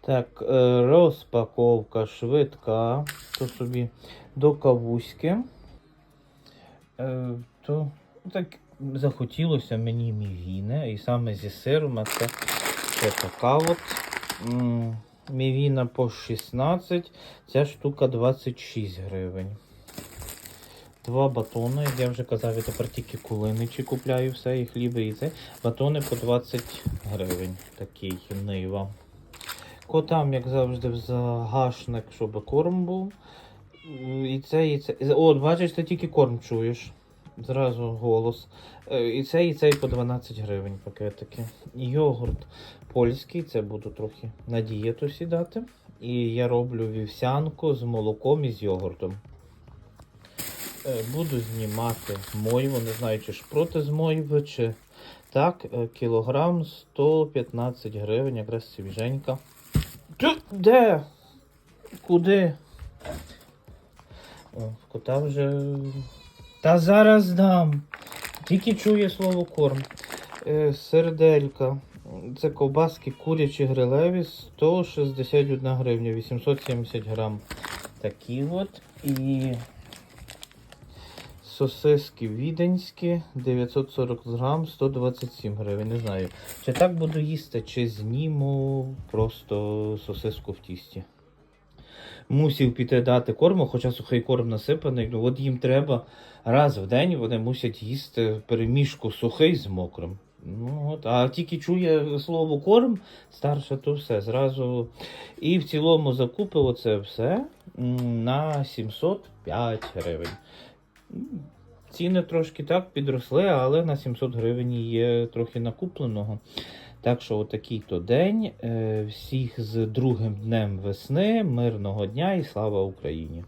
Так, е, розпаковка швидка. То собі до кавуськи. Е, то так захотілося мені мівіни. І саме зі сиром, а це ще така от. Мівіна по 16, ця штука 26 гривень. Два батони, я вже казав, я тепер тільки кулиничі купляю все, і хліби, і це. Батони по 20 гривень. Такий нива. Котам, як завжди, в загашник, щоб корм був. І це, і це. От, бачиш, ти тільки корм чуєш. Зразу голос. Е, І це, і цей по 12 гривень пакетики. Йогурт польський, це буду трохи на дієту сідати. І я роблю вівсянку з молоком і з йогуртом. Е, Буду знімати мойву, не знаю, чи шпроти з мойви, чи так, е, кілограм 115 гривень, якраз свіженька. Де? Куди? О, в кота вже. Та зараз дам. Тільки чує слово корм. Е, серделька. Це ковбаски курячі грилеві 161 гривня, 870 грам. Такі от. І сосиски віденські 940 грам, 127 гривень. Не знаю. Чи так буду їсти, чи зніму просто сосиску в тісті. Мусів піти дати корму, хоча сухий корм насипаний. Ну от їм треба раз в день вони мусять їсти перемішку сухий з мокрим. Ну, от, а тільки чує слово корм, старше, то все зразу. І в цілому закупи оце все на 705 гривень. Ціни трошки так підросли, але на 700 гривень є трохи накупленого. Так що, отакий то день. Е, Всіх з другим днем весни, мирного дня і слава Україні!